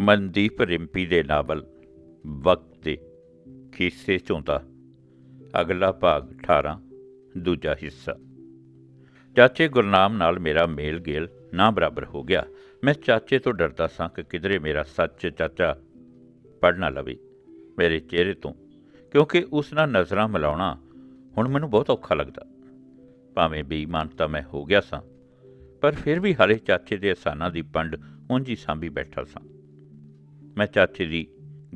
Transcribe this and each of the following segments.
ਮਨਦੀਪ ਰਿੰਪੀ ਦੇ ਨਾਵਲ, ਵਕਤ ਦੇ ਖੀਸੇ ਚੋਂਦਾ ਅਗਲਾ ਭਾਗ 18 ਦੂਜਾ ਹਿੱਸਾ। ਚਾਚੇ ਗੁਰਨਾਮ ਨਾਲ ਮੇਰਾ ਮੇਲ ਗੇਲ ਨਾ ਬਰਾਬਰ ਹੋ ਗਿਆ। ਮੈਂ ਚਾਚੇ ਤੋਂ ਡਰਦਾ ਸਾਂ ਕਿ ਕਿਧਰੇ ਮੇਰਾ ਸੱਚ ਚਾਚਾ ਪੜ ਨਾ ਲਵੇ ਮੇਰੇ ਚਿਹਰੇ ਤੋਂ, ਕਿਉਂਕਿ ਉਸ ਨਾਲ ਨਜ਼ਰਾਂ ਮਿਲਾਉਣਾ ਹੁਣ ਮੈਨੂੰ ਬਹੁਤ ਔਖਾ ਲੱਗਦਾ। ਭਾਵੇਂ ਬੇਈਮਾਨ ਤਾਂ ਮੈਂ ਹੋ ਗਿਆ ਸਾਂ, ਪਰ ਫਿਰ ਵੀ ਹਾਲੇ ਚਾਚੇ ਦੇ ਅਸਾਨਾਂ ਦੀ ਪੰਡ ਉਂਝ ਹੀ ਸਾਂਭੀ ਬੈਠਾ ਸਾਂ। ਮੈਂ ਚਾਚੇ ਦੀ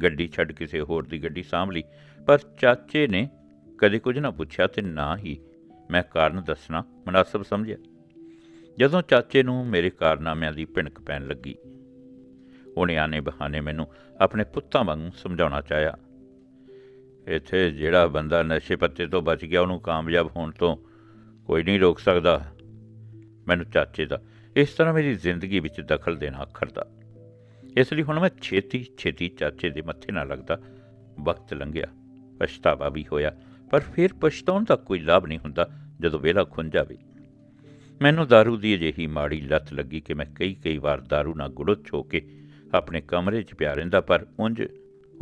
ਗੱਡੀ ਛੱਡ ਕਿਸੇ ਹੋਰ ਦੀ ਗੱਡੀ ਸਾਂਭ ਲਈ। ਪਰ ਚਾਚੇ ਨੇ ਕਦੇ ਕੁਝ ਨਾ ਪੁੱਛਿਆ ਤੇ ਨਾ ਹੀ ਮੈਂ ਕਾਰਨ ਦੱਸਣਾ ਮناسب ਸਮਝਿਆ। ਜਦੋਂ ਚਾਚੇ ਨੂੰ ਮੇਰੇ ਕਾਰਨਾਮਿਆਂ ਦੀ ਭਿਣਕ ਪੈਣ ਲੱਗੀ ਉਹਨੇ ਆਨੇ ਬਹਾਨੇ ਮੈਨੂੰ ਆਪਣੇ ਪੁੱਤਾਂ ਵਾਂਗ ਸਮਝਾਉਣਾ ਚਾਹਿਆ। ਇੱਥੇ ਜਿਹੜਾ ਬੰਦਾ ਨਸ਼ੇ ਪੱਤੇ ਤੋਂ ਬਚ ਗਿਆ, ਉਹਨੂੰ ਕਾਮਯਾਬ ਹੋਣ ਤੋਂ ਕੋਈ ਨਹੀਂ ਰੋਕ ਸਕਦਾ। ਮੈਨੂੰ ਚਾਚੇ ਦਾ ਇਸ ਤਰ੍ਹਾਂ ਮੇਰੀ ਜ਼ਿੰਦਗੀ ਵਿੱਚ ਦਖਲ ਦੇਣਾ ਅੱਖਰ ਦਾ। ਇਸ ਲਈ ਹੁਣ ਮੈਂ ਛੇਤੀ ਛੇਤੀ ਚਾਚੇ ਦੇ ਮੱਥੇ ਨਾ ਲੱਗਦਾ ਵਕਤ ਲੰਘਿਆ ਪਛਤਾਵਾ ਵੀ ਹੋਇਆ ਪਰ ਫਿਰ ਪਛਤਾਉਣ ਦਾ ਕੋਈ ਲਾਭ ਨਹੀਂ ਹੁੰਦਾ ਜਦੋਂ ਵੇਲਾ ਖੁੰਝ ਜਾਵੇ ਮੈਨੂੰ दारू ਦੀ ਅਜਿਹੀ ਮਾੜੀ ਲੱਤ ਲੱਗੀ ਕਿ ਮੈਂ ਕਈ ਕਈ ਵਾਰ दारू ਨਾਲ ਗੁੜਤ ਹੋ ਕੇ ਆਪਣੇ ਕਮਰੇ 'ਚ ਪਿਆ ਰਹਿੰਦਾ ਪਰ ਉਂਝ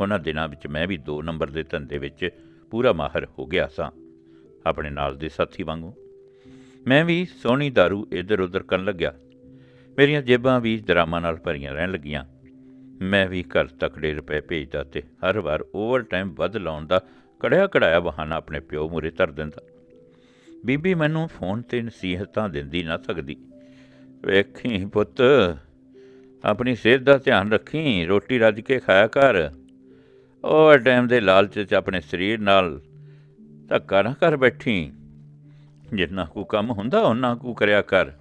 ਉਹਨਾਂ ਦਿਨਾਂ ਵਿੱਚ ਮੈਂ ਵੀ 2 ਨੰਬਰ ਦੇ ਧੰਦੇ ਵਿੱਚ ਪੂਰਾ ਮਾਹਰ ਹੋ ਗਿਆ ਸਾਂ ਆਪਣੇ ਨਾਲ ਦੇ ਸਾਥੀ ਵਾਂਗੂ ਮੈਂ ਵੀ ਸੋਹਣੀ दारू ਇੱਧਰ ਉੱਧਰ ਕਰਨ ਲੱਗਿਆ ਮੇਰੀਆਂ ਜੇਬਾਂ ਵੀ ਦਰਾਮਾਂ ਨਾਲ ਭਰੀਆਂ ਰਹਿਣ ਲੱਗੀਆਂ ਮੈਂ ਵੀ ਘਰ ਤਕੜੇ ਰੁਪਏ ਭੇਜਦਾ ਤੇ ਹਰ ਵਾਰ ਓਵਰ ਟਾਈਮ ਵੱਧ ਲਾਉਣ ਦਾ ਕੜਿਆ ਕੜਾਇਆ ਬਹਾਨਾ ਆਪਣੇ ਪਿਓ ਮੂਰੇ ਧਰ ਦਿੰਦਾ। ਬੀਬੀ ਮੈਨੂੰ ਫੋਨ ਤੇ ਨਸੀਹਤਾਂ ਦਿੰਦੀ ਨਾ ਸਕਦੀ। ਵੇਖੀ ਪੁੱਤ, ਆਪਣੀ ਸਿਹਤ ਦਾ ਧਿਆਨ ਰੱਖੀ, ਰੋਟੀ ਰੱਜ ਕੇ ਖਾਇਆ ਕਰ। ਓਵਰ ਟਾਈਮ ਦੇ ਲਾਲਚ 'ਚ ਆਪਣੇ ਸਰੀਰ ਨਾਲ ਧੱਕਾ ਨਾ ਕਰ ਬੈਠੀ। ਜਿੰਨਾ ਕੋ ਕੰਮ ਹੁੰਦਾ ਉਹਨਾਂ ਕੋ ਕਰਿਆ ਕਰ।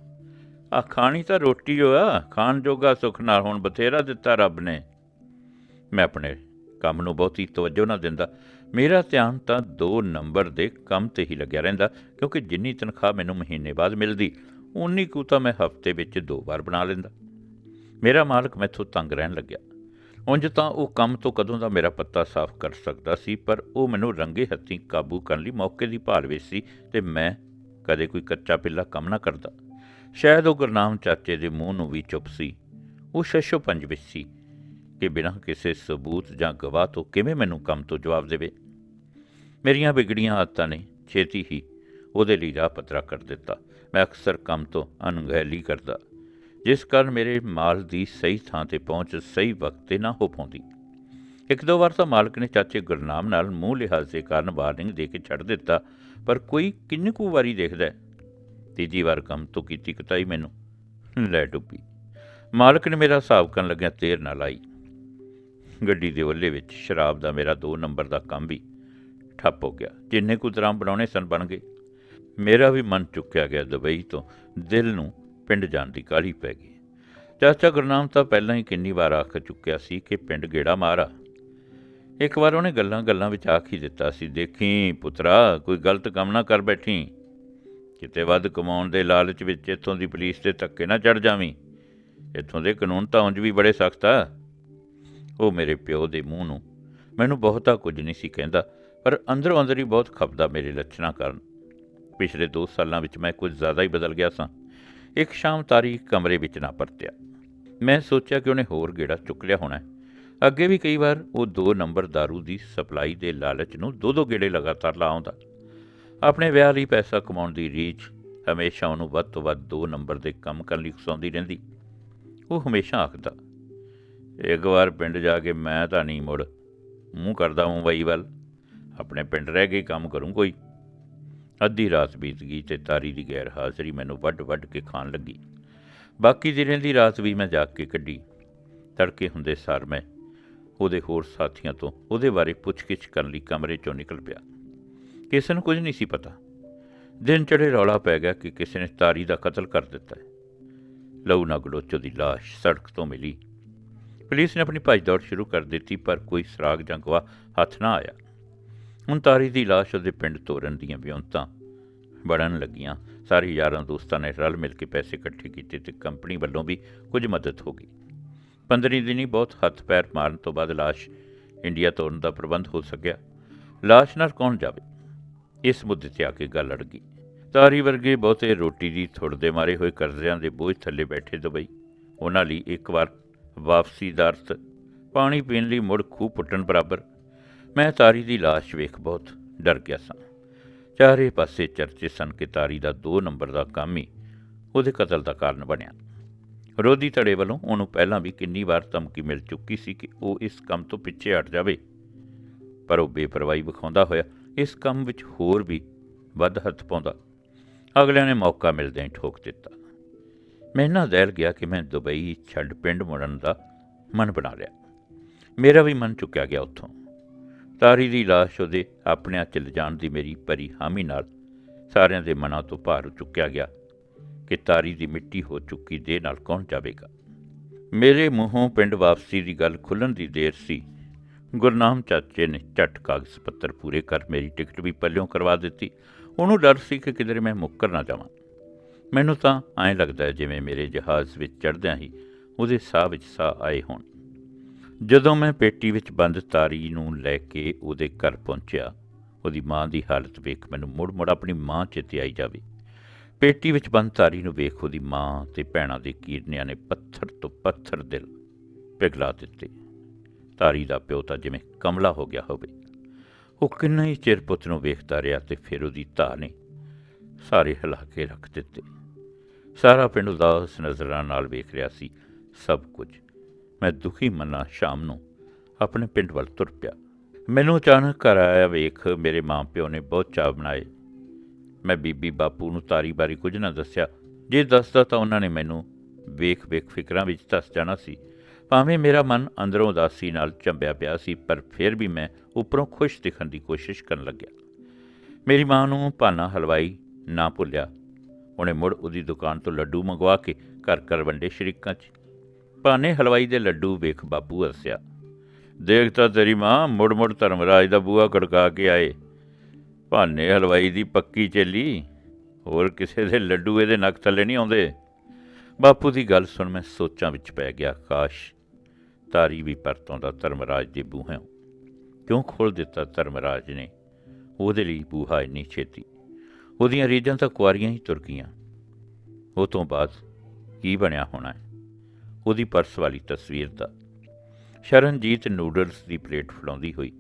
ਆ ਖਾਣੀ ਤਾਂ ਰੋਟੀ ਓ ਖਾਣ ਜੋਗਾ ਸੁੱਖ ਨਾਲ ਹੁਣ ਬਥੇਰਾ ਦਿੱਤਾ ਰੱਬ ਨੇ। ਮੈਂ ਆਪਣੇ ਕੰਮ ਨੂੰ ਬਹੁਤੀ ਤਵੱਜੋ ਨਾ ਦਿੰਦਾ। ਮੇਰਾ ਧਿਆਨ ਤਾਂ 2 ਨੰਬਰ ਦੇ ਕੰਮ ਤੇ ਹੀ ਲੱਗਿਆ ਰਹਿੰਦਾ, ਕਿਉਂਕਿ ਜਿੰਨੀ ਤਨਖਾਹ ਮੈਨੂੰ ਮਹੀਨੇ ਬਾਅਦ ਮਿਲਦੀ ਉਨੀ ਕੁ ਤਾਂ ਮੈਂ ਹਫ਼ਤੇ ਵਿੱਚ ਦੋ ਵਾਰ ਬਣਾ ਲੈਂਦਾ। ਮੇਰਾ ਮਾਲਕ ਮੈਥੋਂ ਤੰਗ ਰਹਿਣ ਲੱਗਿਆ। ਉਂਝ ਤਾਂ ਉਹ ਕੰਮ ਤੋਂ ਕਦੋਂ ਦਾ ਮੇਰਾ ਪੱਤਾ ਸਾਫ਼ ਕਰ ਸਕਦਾ ਸੀ, ਪਰ ਉਹ ਮੈਨੂੰ ਰੰਗੇ ਹੱਥੀਂ ਕਾਬੂ ਕਰਨ ਲਈ ਮੌਕੇ ਦੀ ਭਾਲ ਵਿੱਚ ਸੀ ਤੇ ਮੈਂ ਕਦੇ ਕੋਈ ਕੱਚਾ ਪਿੱਲਾ ਕੰਮ ਨਾ ਕਰਦਾ। ਸ਼ਾਇਦ ਉਹ ਗੁਰਨਾਮ ਚਾਚੇ ਦੇ ਮੂੰਹ ਨੂੰ ਵੀ ਚੁੱਪ ਸੀ। ਉਹ ਸ਼ਸ਼ੋ ਪੰਜ ਵਿੱਚ ਸੀ ਕਿ ਬਿਨਾਂ ਕਿਸੇ ਸਬੂਤ ਜਾਂ ਗਵਾਹ ਤੋਂ ਕਿਵੇਂ ਮੈਨੂੰ ਕੰਮ ਤੋਂ ਜਵਾਬ ਦੇਵੇ? ਮੇਰੀਆਂ ਵਿਗੜੀਆਂ ਆਦਤਾਂ ਨੇ, ਛੇਤੀ ਹੀ ਉਹਦੇ ਲਈ ਰਾਹ ਪੱਧਰਾ ਕਰ ਦਿੱਤਾ। ਮੈਂ ਅਕਸਰ ਕੰਮ ਤੋਂ ਅਣਗਹਿਲੀ ਕਰਦਾ, ਜਿਸ ਕਾਰਨ ਮੇਰੇ ਮਾਲ ਦੀ ਸਹੀ ਥਾਂ ਤੇ ਪਹੁੰਚ ਸਹੀ ਵਕਤ ਤੇ ਨਾ ਹੋ ਪਾਉਂਦੀ। ਇੱਕ ਦੋ ਵਾਰ ਤਾਂ ਮਾਲਕ ਨੇ ਚਾਚੇ ਗੁਰਨਾਮ ਨਾਲ ਮੂੰਹ ਲਿਹਾਜ਼ ਦੇ ਕਾਰਨ ਵਾਰਨਿੰਗ ਦੇ ਕੇ ਛੱਡ ਦਿੱਤਾ, ਪਰ ਕੋਈ ਕਿੰਨੇ ਕੁ ਵਾਰੀ ਦੇਖਦਾ ਤੀਜੀ ਵਾਰ ਕੰਮ ਤੋਂ ਕੀਤੀ ਕਤਾਈ ਮੈਨੂੰ। ਲੈ ਡੁੱਬੀ। ਮਾਲਕ ਨੇ ਮੇਰਾ ਹਿਸਾਬ ਕਰਨ ਲੱਗਿਆ ਤੇਰ ਨਾਲ ਲਾਈ ਗੱਡੀ ਦੇ ਵੱਲੇ ਵਿੱਚ ਸ਼ਰਾਬ ਦਾ ਮੇਰਾ 2 ਨੰਬਰ ਦਾ ਕੰਮ ਵੀ ਠੱਪ ਹੋ ਗਿਆ। ਜਿੰਨੇ ਕੁ ਦਰਾਮ ਬਣਾਉਣੇ ਸਨ ਬਣ ਗਏ। ਮੇਰਾ ਵੀ ਮਨ ਚੁੱਕਿਆ ਗਿਆ ਦੁਬਈ ਤੋਂ ਦਿਲ ਨੂੰ ਪਿੰਡ ਜਾਣ ਦੀ ਕਾਹਲੀ ਪੈ ਗਈ। ਚਾਚਾ ਗੁਰਨਾਮ ਤਾਂ ਪਹਿਲਾਂ ਹੀ ਕਿੰਨੀ ਵਾਰ ਆਖ ਚੁੱਕਿਆ ਸੀ ਕਿ ਪਿੰਡ ਗੇੜਾ ਮਾਰਾ ਇੱਕ ਵਾਰ ਉਹਨੇ ਗੱਲਾਂ ਗੱਲਾਂ ਵਿੱਚ ਆਖ ਹੀ ਦਿੱਤਾ ਸੀ, ਦੇਖੀ ਪੁੱਤਰਾ, ਕੋਈ ਗਲਤ ਕੰਮ ਨਾ ਕਰ ਬੈਠੀ। ਕਿਤੇ ਵੱਧ ਕਮਾਉਣ ਦੇ ਲਾਲਚ ਵਿੱਚ ਇੱਥੋਂ ਦੀ ਪੁਲਿਸ ਤੇ ਧੱਕੇ ਨਾ ਚੜ ਜਾਵੀਂ। ਇੱਥੋਂ ਦੇ ਕਾਨੂੰਨ ਤਾਂ ਉਂਝ ਵੀ ਬੜੇ ਸਖਤ ਆ। ਉਹ ਮੇਰੇ ਪਿਓ ਦੇ ਮੂੰਹ ਨੂੰ ਮੈਨੂੰ ਬਹੁਤਾ ਕੁਝ ਨਹੀਂ ਸੀ ਕਹਿੰਦਾ, ਪਰ ਅੰਦਰੋਂ ਅੰਦਰ ਹੀ ਬਹੁਤ ਖਪਦਾ ਮੇਰੇ ਲੱਛਣਾਂ ਕਾਰਨ। ਪਿਛਲੇ 2 ਸਾਲਾਂ ਵਿੱਚ ਮੈਂ ਕੁਝ ਜ਼ਿਆਦਾ ਹੀ ਬਦਲ ਗਿਆ ਸਾਂ। ਇੱਕ ਸ਼ਾਮ ਤਾਰੀ ਕਮਰੇ ਵਿੱਚ ਨਾ ਪਰਤਿਆ। ਮੈਂ ਸੋਚਿਆ ਕਿ ਉਹਨੇ ਹੋਰ ਗੇੜਾ ਚੁੱਕ ਲਿਆ ਹੋਣਾ ਅੱਗੇ ਵੀ ਕਈ ਵਾਰ ਉਹ 2 ਨੰਬਰ दारू ਦੀ ਸਪਲਾਈ ਦੇ ਲਾਲਚ ਨੂੰ ਦੋ ਦੋ ਗੇੜੇ ਲਗਾਤਾਰ ਲਾ ਆਉਂਦਾ। ਆਪਣੇ ਵਿਆਹ ਲਈ ਪੈਸਾ ਕਮਾਉਣ ਦੀ ਰੀਚ ਹਮੇਸ਼ਾ ਉਹਨੂੰ ਵੱਧ ਤੋਂ ਵੱਧ 2 ਨੰਬਰ ਦੇ ਕੰਮ ਕਰਨ ਲਈ ਉਕਸਾਉਂਦੀ ਰਹਿੰਦੀ। ਉਹ ਹਮੇਸ਼ਾ ਆਖਦਾ, ਇੱਕ ਵਾਰ ਪਿੰਡ ਜਾ ਕੇ ਮੈਂ ਤਾਂ ਨਹੀਂ ਮੁੜ, ਮੂੰਹ ਕਰਦਾ ਮੁੰਬਈ ਵੱਲ, ਆਪਣੇ ਪਿੰਡ ਰਹਿ ਕੇ ਕੰਮ ਕਰੂੰ ਕੋਈ। ਅੱਧੀ ਰਾਤ ਬੀਤ ਗਈ ਤੇ ਤਾਰੀ ਦੀ ਗੈਰ ਹਾਜ਼ਰੀ ਮੈਨੂੰ ਵੱਡ ਵੱਡ ਕੇ ਖਾਣ ਲੱਗੀ। ਬਾਕੀ ਦਿਨਾਂ ਦੀ ਰਾਤ ਵੀ ਮੈਂ ਜਾਗ ਕੇ ਕੱਢੀ। ਤੜਕੇ ਹੁੰਦੇ ਸਾਰ ਮੈਂ ਉਹਦੇ ਹੋਰ ਸਾਥੀਆਂ ਤੋਂ ਉਹਦੇ ਬਾਰੇ ਪੁੱਛਗਿੱਛ ਕਰਨ ਲਈ ਕਮਰੇ ਚੋਂ ਨਿਕਲ ਪਿਆ। ਕਿਸੇ ਨੂੰ ਕੁਝ ਨਹੀਂ ਸੀ ਪਤਾ। ਦਿਨ ਚੜੇ ਰੌਲਾ ਪੈ ਗਿਆ ਕਿ ਕਿਸੇ ਨੇ ਤਾਰੀ ਦਾ ਕਤਲ ਕਰ ਦਿੱਤਾ ਹੈ। ਲਹੂ ਨਾਲ ਗਲੋਚੋ ਦੀ ਲਾਸ਼ ਸੜਕ ਤੋਂ ਮਿਲੀ। ਪੁਲਿਸ ਨੇ ਆਪਣੀ ਭੱਜ ਦੌੜ ਸ਼ੁਰੂ ਕਰ ਦਿੱਤੀ, ਪਰ ਕੋਈ ਸਰਾਗ ਜਾਂ ਗਵਾਹ ਹੱਥ ਨਾ ਆਇਆ। ਹੁਣ ਤਾਰੀ ਦੀ ਲਾਸ਼ ਉਹਦੇ ਪਿੰਡ ਤੋਰਨ ਦੀਆਂ ਵਿਉਂਤਾਂ ਬੜਨ ਲੱਗੀਆਂ। ਸਾਰੇ ਯਾਰਾਂ ਦੋਸਤਾਂ ਨੇ ਰਲ ਮਿਲ ਕੇ ਪੈਸੇ ਇਕੱਠੇ ਕੀਤੇ ਤੇ ਕੰਪਨੀ ਵੱਲੋਂ ਵੀ ਕੁਝ ਮਦਦ ਹੋ ਗਈ। 15 ਦਿਨੀ ਬਹੁਤ ਹੱਥ ਪੈਰ ਮਾਰਨ ਤੋਂ ਬਾਅਦ ਲਾਸ਼ ਇੰਡੀਆ ਤੋਰਨ ਦਾ ਪ੍ਰਬੰਧ ਹੋ ਸਕਿਆ। ਲਾਸ਼ ਨਾਲ ਕੌਣ ਜਾਵੇ? ਇਸ ਮੁੱਦੇ ਤੇ ਆ ਕੇ ਗੱਲ ਅੜ ਗਈ। ਤਾਰੀ ਵਰਗੇ ਬਹੁਤੇ ਰੋਟੀ ਦੀ ਥੁੜ ਦੇ ਮਾਰੇ ਹੋਏ ਕਰਜ਼ਿਆਂ ਦੇ ਬੋਝ ਥੱਲੇ ਬੈਠੇ ਦੁਬਈ। ਉਹਨਾਂ ਲਈ ਇੱਕ ਵਾਰ ਵਾਪਸੀ ਦਾ ਅਰਥ, ਪਾਣੀ ਪੀਣ ਲਈ ਮੁੜ ਖੂਹ ਪੁੱਟਣ ਬਰਾਬਰ। ਮੈਂ ਤਾਰੀ ਦੀ ਲਾਸ਼ ਵੇਖ ਬਹੁਤ ਡਰ ਗਿਆ ਸਾਂ। ਚਾਰੇ ਪਾਸੇ ਚਰਚੇ ਸਨ ਕਿ ਤਾਰੀ ਦਾ 2 ਨੰਬਰ ਦਾ ਕੰਮ ਹੀ ਉਹਦੇ ਕਤਲ ਦਾ ਕਾਰਨ ਬਣਿਆ। ਵਿਰੋਧੀ ਧੜੇ ਵੱਲੋਂ ਉਹਨੂੰ ਪਹਿਲਾਂ ਵੀ ਕਿੰਨੀ ਵਾਰ ਧਮਕੀ ਮਿਲ ਚੁੱਕੀ ਸੀ ਕਿ ਉਹ ਇਸ ਕੰਮ ਤੋਂ ਪਿੱਛੇ ਹਟ ਜਾਵੇ। ਪਰ ਉਹ ਬੇਪਰਵਾਹੀ ਵਿਖਾਉਂਦਾ ਹੋਇਆ ਇਸ ਕੰਮ ਵਿੱਚ ਹੋਰ ਵੀ ਵੱਧ ਹੱਥ ਪਾਉਂਦਾ। ਅਗਲਿਆਂ ਨੇ ਮੌਕਾ ਮਿਲਦਿਆਂ ਹੀ ਠੋਕ ਦਿੱਤਾ। ਮੈਂ ਇੰਨਾ ਦਹਿਲ ਗਿਆ ਕਿ ਮੈਂ ਦੁਬਈ ਛੱਡ ਪਿੰਡ ਮੁੜਨ ਦਾ ਮਨ ਬਣਾ ਲਿਆ। ਮੇਰਾ ਵੀ ਮਨ ਚੁੱਕਿਆ ਗਿਆ ਉੱਥੋਂ। ਤਾਰੀ ਦੀ ਲਾਸ਼ ਉਹਦੇ ਆਪਣਿਆਂ ਚ ਲਿਜਾਣ ਦੀ ਮੇਰੀ ਪਰੀ ਹਾਮੀ ਨਾਲ ਸਾਰਿਆਂ ਦੇ ਮਨਾਂ ਤੋਂ ਭਾਰ ਚੁੱਕਿਆ ਗਿਆ ਕਿ ਤਾਰੀ ਦੀ ਮਿੱਟੀ ਹੋ ਚੁੱਕੀ ਦੇਹ ਨਾਲ ਕੌਣ ਜਾਵੇਗਾ। ਮੇਰੇ ਮੂੰਹੋਂ ਪਿੰਡ ਵਾਪਸੀ ਦੀ ਗੱਲ ਖੁੱਲਣ ਦੀ ਦੇਰ ਸੀ। ਗੁਰਨਾਮ ਚਾਚੇ ਨੇ ਝਟ ਕਾਗਜ਼ ਪੱਤਰ ਪੂਰੇ ਕਰ ਮੇਰੀ ਟਿਕਟ ਵੀ ਪੱਲਿਓਂ ਕਰਵਾ ਦਿੱਤੀ। ਉਹਨੂੰ ਡਰ ਸੀ ਕਿ ਕਿਧਰੇ ਮੈਂ ਮੁੱਕਰ ਨਾ ਜਾਵਾਂ। ਮੈਨੂੰ ਤਾਂ ਐਂ ਲੱਗਦਾ ਜਿਵੇਂ ਮੇਰੇ ਜਹਾਜ਼ ਵਿੱਚ ਚੜ੍ਹਦਿਆਂ ਹੀ ਉਹਦੇ ਸਾਹ ਵਿੱਚ ਸਾਹ ਆਏ ਹੋਣ। ਜਦੋਂ ਮੈਂ ਪੇਟੀ ਵਿੱਚ ਬੰਦ ਤਾਰੀ ਨੂੰ ਲੈ ਕੇ ਉਹਦੇ ਘਰ ਪਹੁੰਚਿਆ, ਉਹਦੀ ਮਾਂ ਦੀ ਹਾਲਤ ਵੇਖ ਮੈਨੂੰ ਮੁੜ-ਮੁੜ ਆਪਣੀ ਮਾਂ ਚੇਤੇ ਆਈ ਜਾਵੇ। ਪੇਟੀ ਵਿੱਚ ਬੰਦ ਤਾਰੀ ਨੂੰ ਵੇਖ ਉਹਦੀ ਮਾਂ ਤੇ ਭੈਣਾਂ ਦੇ ਕੀਰਨਿਆਂ ਨੇ ਪੱਥਰ ਤੋਂ ਪੱਥਰ ਦਿਲ ਪਿਘਲਾ ਦਿੱਤੇ। ਤਾਰੀ ਦਾ ਪਿਓ ਤਾਂ ਜਿਵੇਂ ਕਮਲਾ ਹੋ ਗਿਆ ਹੋਵੇ। ਉਹ ਕਿੰਨਾ ਹੀ ਚਿਰ ਪੁੱਤ ਨੂੰ ਵੇਖਦਾ ਰਿਹਾ ਤੇ ਫਿਰ ਉਹਦੀ ਧਾ ਨੇ ਸਾਰੇ ਹਿਲਾ ਕੇ ਰੱਖ ਦਿੱਤੇ। ਸਾਰਾ ਪਿੰਡ ਉਦਾਸ ਨਜ਼ਰਾਂ ਨਾਲ ਵੇਖ ਰਿਹਾ ਸੀ ਸਭ ਕੁਝ। ਮੈਂ ਦੁਖੀ ਮਨਾਂ ਸ਼ਾਮ ਨੂੰ ਆਪਣੇ ਪਿੰਡ ਵੱਲ ਤੁਰ ਪਿਆ। ਮੈਨੂੰ ਅਚਾਨਕ ਘਰ ਆਇਆ ਵੇਖ ਮੇਰੇ ਮਾਂ ਪਿਓ ਨੇ ਬਹੁਤ ਚਾਅ ਬਣਾਏ। ਮੈਂ ਬੀਬੀ ਬਾਪੂ ਨੂੰ ਤਾਰੀ ਬਾਰੇ ਕੁਝ ਨਾ ਦੱਸਿਆ। ਜੇ ਦੱਸਦਾ ਤਾਂ ਉਹਨਾਂ ਨੇ ਮੈਨੂੰ ਵੇਖ ਵੇਖ ਫਿਕਰਾਂ ਵਿੱਚ ਧਸ ਜਾਣਾ ਸੀ। ਭਾਵੇਂ ਮੇਰਾ ਮਨ ਅੰਦਰੋਂ ਉਦਾਸੀ ਨਾਲ ਝੰਬਿਆ ਪਿਆ ਸੀ, ਪਰ ਫਿਰ ਵੀ ਮੈਂ ਉੱਪਰੋਂ ਖੁਸ਼ ਦਿਖਣ ਦੀ ਕੋਸ਼ਿਸ਼ ਕਰਨ ਲੱਗਿਆ। ਮੇਰੀ ਮਾਂ ਨੂੰ ਭਾਨਾ ਹਲਵਾਈ ਨਾ ਭੁੱਲਿਆ। ਉਹਨੇ ਮੁੜ ਉਹਦੀ ਦੁਕਾਨ ਤੋਂ ਲੱਡੂ ਮੰਗਵਾ ਕੇ ਘਰ ਘਰ ਵੰਡੇ ਸ਼ਰੀਕਾਂ 'ਚ। ਭਾਨੇ ਹਲਵਾਈ ਦੇ ਲੱਡੂ ਵੇਖ ਬਾਪੂ ਹੱਸਿਆ। ਦੇਖ ਤਾਂ ਤੇਰੀ ਮਾਂ ਮੁੜ ਮੁੜ ਧਰਮਰਾਜ ਦਾ ਬੂਹਾ ਖੜਕਾ ਕੇ ਆਏ। ਭਾਨੇ ਹਲਵਾਈ ਦੀ ਪੱਕੀ ਚੇਲੀ, ਹੋਰ ਕਿਸੇ ਦੇ ਲੱਡੂ ਇਹਦੇ ਨੱਕ ਥੱਲੇ ਨਹੀਂ ਆਉਂਦੇ। ਬਾਪੂ ਦੀ ਗੱਲ ਸੁਣ ਮੈਂ ਸੋਚਾਂ ਵਿੱਚ ਪੈ ਗਿਆ, ਕਾਸ਼ ਤਾਰੀ ਵੀ ਪਰਤੋਂ ਦਾ ਧਰਮਰਾਜ ਦੇ ਬੂਹਿਆਂ ਕਿਉਂ ਖੋਲ ਦਿੱਤਾ ਧਰਮਰਾਜ ਨੇ? ਉਹਦੇ ਲਈ ਬੂਹਾ ਇੰਨੀ ਛੇਤੀ। ਉਹਦੀਆਂ ਰੀਝਾਂ ਤਾਂ ਕੁਆਰੀਆਂ ਹੀ ਤੁਰ ਗਈਆਂ। ਉਹ ਤੋਂ ਬਾਅਦ ਕੀ ਬਣਿਆ ਹੋਣਾ ਹੈ? ਉਹਦੀ ਪਰਸ ਵਾਲੀ ਤਸਵੀਰ ਦਾ। ਸ਼ਰਨਜੀਤ ਨੂਡਲਸ ਦੀ ਪਲੇਟ ਫੜਾਉਂਦੀ ਹੋਈ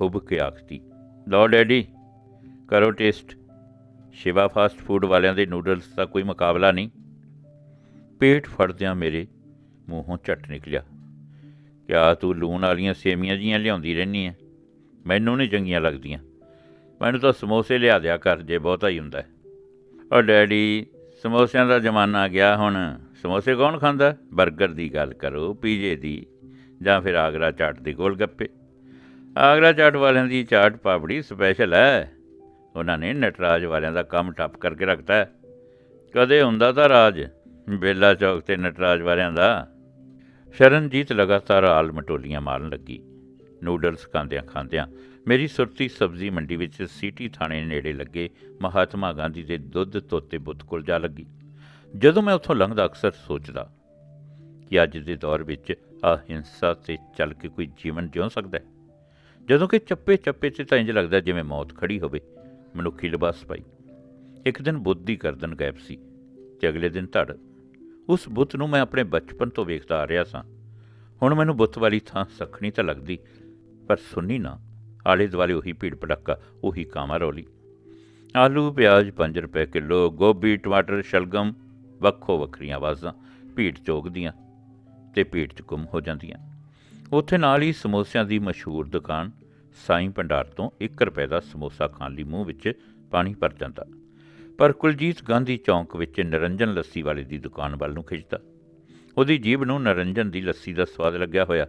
ਹੁਬ ਕੇ ਆਖਦੀ, ਲਓ ਡੈਡੀ, ਕਰੋ ਟੇਸਟ। ਸ਼ਿਵਾ ਫਾਸਟ ਫੂਡ ਵਾਲਿਆਂ ਦੇ ਨੂਡਲਸ ਦਾ ਕੋਈ ਮੁਕਾਬਲਾ ਨਹੀਂ? ਪੇਟ ਫੜਦਿਆਂ ਮੇਰੇ ਮੂੰਹੋਂ ਝੱਟ ਨਿਕਲਿਆ। ਕਿਆ ਤੂੰ ਲੂਣ ਵਾਲੀਆਂ ਸੇਮੀਆਂ ਜੀਆਂ ਲਿਆਉਂਦੀ ਰਹਿਨੀ ਐ? ਮੈਨੂੰ ਨਹੀਂ ਚੰਗੀਆਂ ਲੱਗਦੀਆਂ। ਮੈਨੂੰ ਤਾਂ ਸਮੋਸੇ ਲਿਆ ਦਿਆ ਕਰ, ਜੇ ਬਹੁਤਾ ਹੀ ਹੁੰਦਾ। ਹੈ। ਓ ਡੈਡੀ, ਸਮੋਸਿਆਂ ਦਾ ਜ਼ਮਾਨਾ ਗਿਆ ਹੁਣ। ਸਮੋਸੇ ਕੌਣ ਖਾਂਦਾ? 버ਗਰ ਦੀ ਗੱਲ ਕਰੋ, ਪੀਜੇ ਦੀ, ਜਾਂ ਫਿਰ ਆਗਰਾ ਚਾਟ ਦੀ ਗੋਲ ਗੱਪੇ। ਆਗਰਾ ਚਾਟ ਵਾਲਿਆਂ ਦੀ ਚਾਟ ਪਾਪੜੀ ਸਪੈਸ਼ਲ ਹੈ ਉਹਨਾਂ ਨੇ ਨਟਰਾਜ ਵਾਲਿਆਂ ਦਾ ਕੰਮ ਠੱਪ ਕਰਕੇ ਰੱਖਤਾ। ਕਦੇ ਹੁੰਦਾ ਤਾਂ ਰਾਜ। ਬੇਲਾ ਚੌਕ ਤੇ ਨਟਰਾਜ ਵਾਲਿਆਂ ਦਾ। ਸ਼ਰਨਜੀਤ ਲਗਾਤਾਰ ਆਲ ਮਟੋਲੀਆਂ ਮਾਰਨ ਲੱਗੀ। ਨੂਡਲਸ ਖਾਂਦਿਆਂ ਖਾਂਦਿਆਂ ਮੇਰੀ ਸੁਰਤੀ ਸਬਜ਼ੀ ਮੰਡੀ ਵਿੱਚ ਸਿਟੀ ਥਾਣੇ ਨੇੜੇ ਲੱਗੇ ਮਹਾਤਮਾ ਗਾਂਧੀ ਦੇ ਦੁੱਧ ਤੋਤੇ ਬੁੱਤ ਕੋਲ ਜਾ ਲੱਗੀ। ਜਦੋਂ ਮੈਂ ਉੱਥੋਂ ਲੰਘਦਾ ਅਕਸਰ ਸੋਚਦਾ ਕਿ ਅੱਜ ਦੇ ਦੌਰ ਵਿੱਚ ਅਹਿੰਸਾ ਤੇ ਚੱਲ ਕੇ ਕੋਈ ਜੀਵਨ ਜਿਉ ਸਕਦਾ ਹੈ। ਜਦੋਂ ਕਿ ਚੱਪੇ ਚੱਪੇ ਤੇ ਤਾਂ ਇੰਜ ਲੱਗਦਾ ਜਿਵੇਂ ਮੌਤ ਖੜੀ ਹੋਵੇ, ਮਨੁੱਖੀ ਲਿਬਾਸ ਪਾਈ। ਇੱਕ ਦਿਨ ਬੁੱਧ ਦੀ ਗਰਦਨ ਗਾਇਬ ਸੀ, ਤੇ ਅਗਲੇ ਦਿਨ ਧੜ ਉਸ ਬੁੱਤ ਨੂੰ ਮੈਂ ਆਪਣੇ ਬਚਪਨ ਤੋਂ ਵੇਖਦਾ ਆ ਰਿਹਾ ਸਾਂ। ਹੁਣ ਮੈਨੂੰ ਬੁੱਤ ਵਾਲੀ ਥਾਂ ਸਖਣੀ ਤਾਂ ਲੱਗਦੀ, ਪਰ ਸੁਣੀ ਨਾ। ਆਲੇ ਦੁਆਲੇ ਉਹੀ ਭੀੜ ਭੜੱਕਾ, ਉਹੀ ਕਾਮਾ ਰੌਲੀ। ਆਲੂ, ਪਿਆਜ਼ 5 ਰੁਪਏ ਕਿਲੋ, ਗੋਭੀ, ਟਮਾਟਰ, ਸ਼ਲਗਮ, ਵੱਖੋ ਵੱਖਰੀਆਂ ਆਵਾਜ਼ਾਂ, ਭੀੜ ਚੋਕਦੀਆਂ ਤੇ ਭੀੜ ਚ ਗੁੰਮ ਹੋ ਜਾਂਦੀਆਂ। ਉੱਥੇ ਨਾਲ ਹੀ ਸਮੋਸਿਆਂ ਦੀ ਮਸ਼ਹੂਰ ਦੁਕਾਨ, ਸਾਈਂ ਭੰਡਾਰ ਤੋਂ 1 ਰੁਪਏ ਦਾ ਸਮੋਸਾ ਖਾਣ ਲਈ ਮੂੰਹ ਵਿੱਚ ਪਾਣੀ ਭਰ ਜਾਂਦਾ। ਪਰ ਕੁਲਜੀਤ ਗਾਂਧੀ ਚੌਂਕ ਵਿੱਚ ਨਰੰਜਨ ਲੱਸੀ ਵਾਲੇ ਦੀ ਦੁਕਾਨ ਵੱਲ ਨੂੰ ਖਿੱਚਦਾ। ਉਹਦੀ ਜੀਭ ਨੂੰ ਨਰੰਜਨ ਦੀ ਲੱਸੀ ਦਾ ਸਵਾਦ ਲੱਗਿਆ ਹੋਇਆ।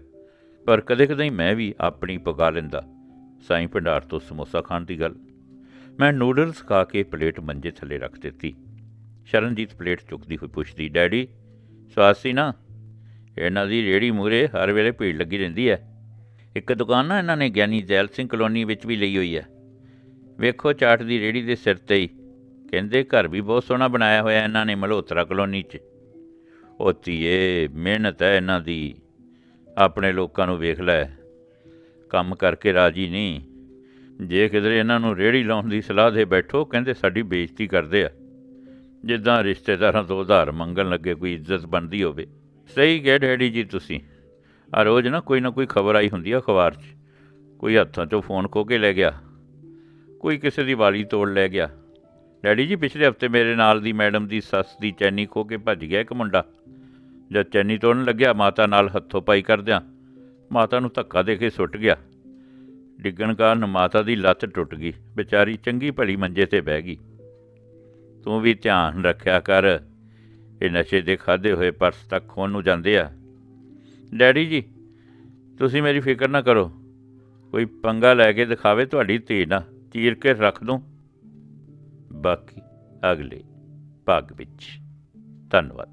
ਪਰ ਕਦੇ-ਕਦੇ ਮੈਂ ਵੀ ਆਪਣੀ ਪਕਾ ਲੈਂਦਾ। ਸਾਈਂ ਭੰਡਾਰ ਤੋਂ ਸਮੋਸਾ ਖਾਣ ਦੀ ਗੱਲ। ਮੈਂ ਨੂਡਲਸ ਖਾ ਕੇ ਪਲੇਟ ਮੰਜੇ ਥੱਲੇ ਰੱਖ ਦਿੱਤੀ। ਸ਼ਰਨਜੀਤ ਪਲੇਟ ਚੁੱਕਦੀ ਹੋਈ ਪੁੱਛਦੀ, ਡੈਡੀ, ਸਵਾਦ ਸੀ ਨਾ? ਇਹਨਾਂ ਦੀ ਰੇੜੀ ਮੂਰੇ ਹਰ ਵੇਲੇ ਭੀੜ ਲੱਗੀ ਰਹਿੰਦੀ ਹੈ ਇੱਕ ਦੁਕਾਨ ਨਾ ਇਹਨਾਂ ਨੇ ਗਿਆਨੀ ਜੈਲ ਸਿੰਘ ਕਲੋਨੀ ਵਿੱਚ ਵੀ ਲਈ ਹੋਈ ਹੈ ਵੇਖੋ ਚਾਟ ਦੀ ਰੇੜੀ ਦੇ ਸਿਰ ਤੇ ਹੀ। ਕਹਿੰਦੇ ਘਰ ਵੀ ਬਹੁਤ ਸੋਹਣਾ ਬਣਾਇਆ ਹੋਇਆ ਇਹਨਾਂ ਨੇ ਮਲਹੋਤਰਾ ਕਲੋਨੀ 'ਚ। ਉਹ ਧੀਏ, ਮਿਹਨਤ ਹੈ ਇਹਨਾਂ ਦੀ। ਆਪਣੇ ਲੋਕਾਂ ਨੂੰ ਵੇਖ ਲੈ। ਕੰਮ ਕਰਕੇ ਰਾਜੀ ਨਹੀਂ। ਜੇ ਕਿਧਰੇ ਇਹਨਾਂ ਨੂੰ ਰੇੜੀ ਲਾਉਣ ਦੀ ਸਲਾਹ ਦੇ ਬੈਠੋ, ਕਹਿੰਦੇ ਸਾਡੀ ਬੇਇੱਜ਼ਤੀ ਕਰਦੇ ਆ। ਜਿੱਦਾਂ ਰਿਸ਼ਤੇਦਾਰਾਂ ਤੋਂ ਉਧਾਰ ਮੰਗਣ ਲੱਗੇ ਕੋਈ ਇੱਜ਼ਤ ਬਣਦੀ ਹੋਵੇ। ਸਹੀ ਕਹਿ ਡੈਡੀ ਜੀ ਤੁਸੀਂ। ਆ ਰੋਜ਼ ਨਾ ਕੋਈ ਨਾ ਕੋਈ ਖਬਰ ਆਈ ਹੁੰਦੀ ਆ ਅਖਬਾਰ 'ਚ। ਕੋਈ ਹੱਥਾਂ 'ਚੋਂ ਫੋਨ ਖੋ ਕੇ ਲੈ ਗਿਆ। ਕੋਈ ਕਿਸੇ ਦੀ ਵਾਲੀ ਤੋੜ ਲੈ ਗਿਆ। ਡੈਡੀ ਜੀ, ਪਿਛਲੇ ਹਫ਼ਤੇ ਮੇਰੇ ਨਾਲ ਦੀ ਮੈਡਮ ਦੀ ਸੱਸ ਦੀ ਚੈਨੀ ਖੋ ਕੇ ਭੱਜ ਗਿਆ ਇੱਕ ਮੁੰਡਾ। ਜਦ ਚੈਨੀ ਤੋੜਨ ਲੱਗਿਆ, ਮਾਤਾ ਨਾਲ ਹੱਥੋਂ ਪਾਈ ਕਰਦਿਆਂ ਮਾਤਾ ਨੂੰ ਧੱਕਾ ਦੇ ਕੇ ਸੁੱਟ ਗਿਆ। ਡਿੱਗਣ ਕਾਰਨ ਮਾਤਾ ਦੀ ਲੱਤ ਟੁੱਟ ਗਈ। ਵਿਚਾਰੀ ਚੰਗੀ ਭਲੀ ਮੰਜੇ ਤੇ ਬਹਿ ਗਈ। ਤੂੰ ਵੀ ਧਿਆਨ ਰੱਖਿਆ ਕਰ। ਇਹ ਨਸ਼ੇ ਦੇ ਖਾਦੇ ਹੋਏ ਪਰਸ ਤੱਕ ਖੋਣ ਨੂੰ ਜਾਂਦੇ ਆ। ਡੈਡੀ ਜੀ, ਤੁਸੀਂ ਮੇਰੀ ਫਿਕਰ ਨਾ ਕਰੋ। ਕੋਈ ਪੰਗਾ ਲੈ ਕੇ ਦਿਖਾਵੇ, ਤੁਹਾਡੀ ਧੀ ਨਾ ਚੀਰ ਕੇ ਰੱਖ ਦੂੰ। ਬਾਕੀ ਅਗਲੇ ਭਾਗ ਵਿੱਚ। ਧੰਨਵਾਦ।